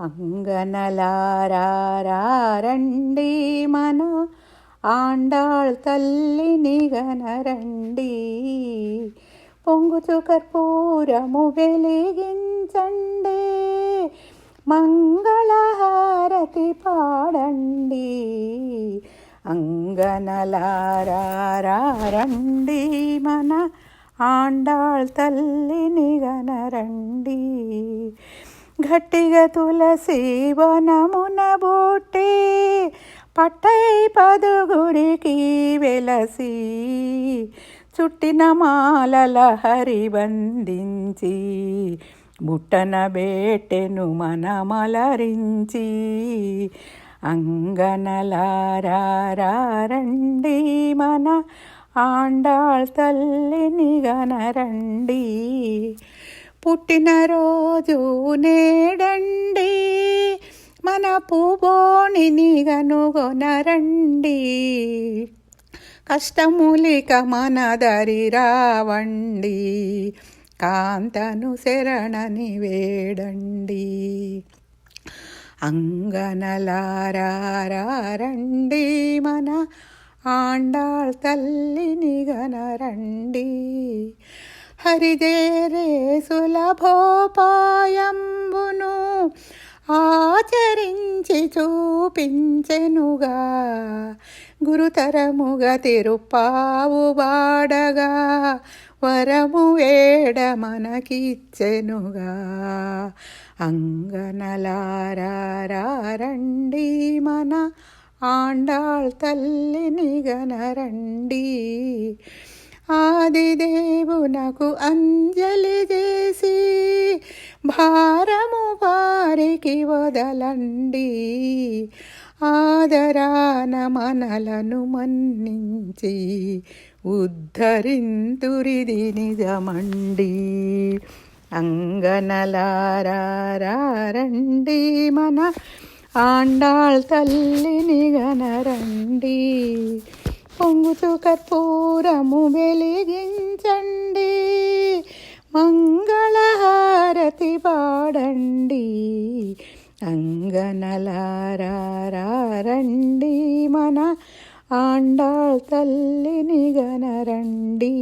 అంగనలారండి మన ఆండాళ్ తల్లిని గనరండి పొంగుచు కర్పూరము వెలిగించండి. మంగళహారతి పాడండి. అంగనలారండి మన ఆండాళ్ తల్లిని గనరండి గట్టిగా తులసి వనమున బుట్టి పట్టై పదుగురికి వెలసి చుట్టిన మాలల హరి హరిబంధించి బుట్టన బేటెను మనమలరించి అంగనలారండి మన ఆండాళ్ తల్లిని గనరండి. పుట్టినరోజు నేడండి. మన పూబోణిని గనుగొనరండి కష్టములిక మన దరి రావండి. కాంతను శరణని వేడండి. అంగనలారండి మన ఆండాళ్ తల్లిని గనరండి హరిదేరే సులభోపాయంబును ఆచరించి చూపించెనుగా. గురుతరముగా తిరుపావు వాడగా వరము వేడ మనకిచ్చెనుగా. అంగనలారండి మన ఆండాళ్ తల్లిని గనరండి. ఆదిదేవునకు అంజలి చేసి భారము వారికి వదలండి. ఆదరాన మనలను మన్నించి ఉద్ధరింతురిది నిజమండి. అంగనలారండి మన ఆండాళ్ తల్లిని గనరండి. పొంగుతూ కర్పూరము వెలిగించండి. మంగళహారతి పాడండి. అంగనలారండి మన ఆండాళ్ తల్లిని గనరండి.